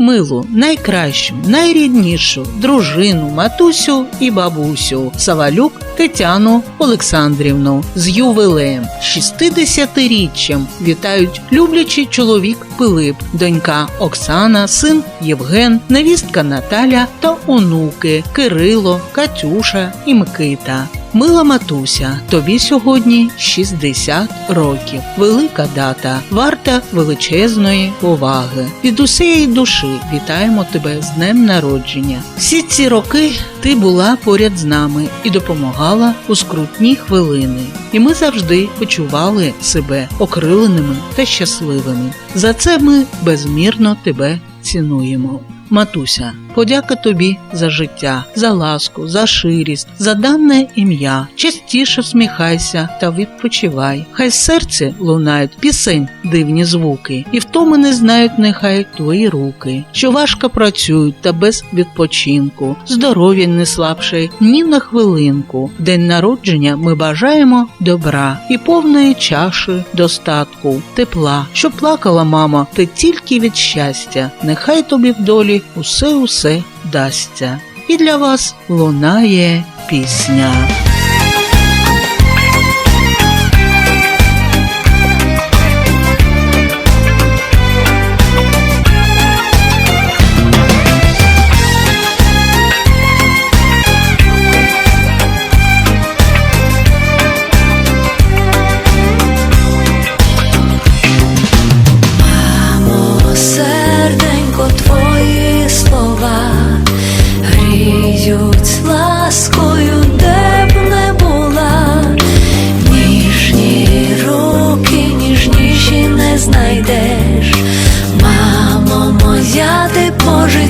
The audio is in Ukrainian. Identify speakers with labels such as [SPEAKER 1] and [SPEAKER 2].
[SPEAKER 1] милу, найкращу, найріднішу дружину, матусю і бабусю Савалюк Тетяну Олександрівну з ювілеєм 60-річчям вітають люблячий чоловік Пилип, донька Оксана, син Євген, невістка Наталя та онуки Кирило, Катюша і Микита. Мила матуся, тобі сьогодні 60 років. Велика дата, варта величезної поваги. Від усієї душі вітаємо тебе з днем народження. Всі ці роки ти була поряд з нами і допомагала у скрутні хвилини. І ми завжди почували себе окриленими та щасливими. За це ми безмірно тебе цінуємо. Матуся, подяка тобі за життя, за ласку, за ширість, за дане ім'я. Частіше всміхайся та відпочивай. Хай з серця лунають пісень, дивні звуки, і втоми не знають нехай твої руки, що важко працюють та без відпочинку, здоров'я не слабше ні на хвилинку. День народження ми бажаємо добра і повної чаші достатку, тепла, щоб плакала мама, ти тільки від щастя. Нехай тобі в долі усе усе дасться. І для вас лунає пісня. по.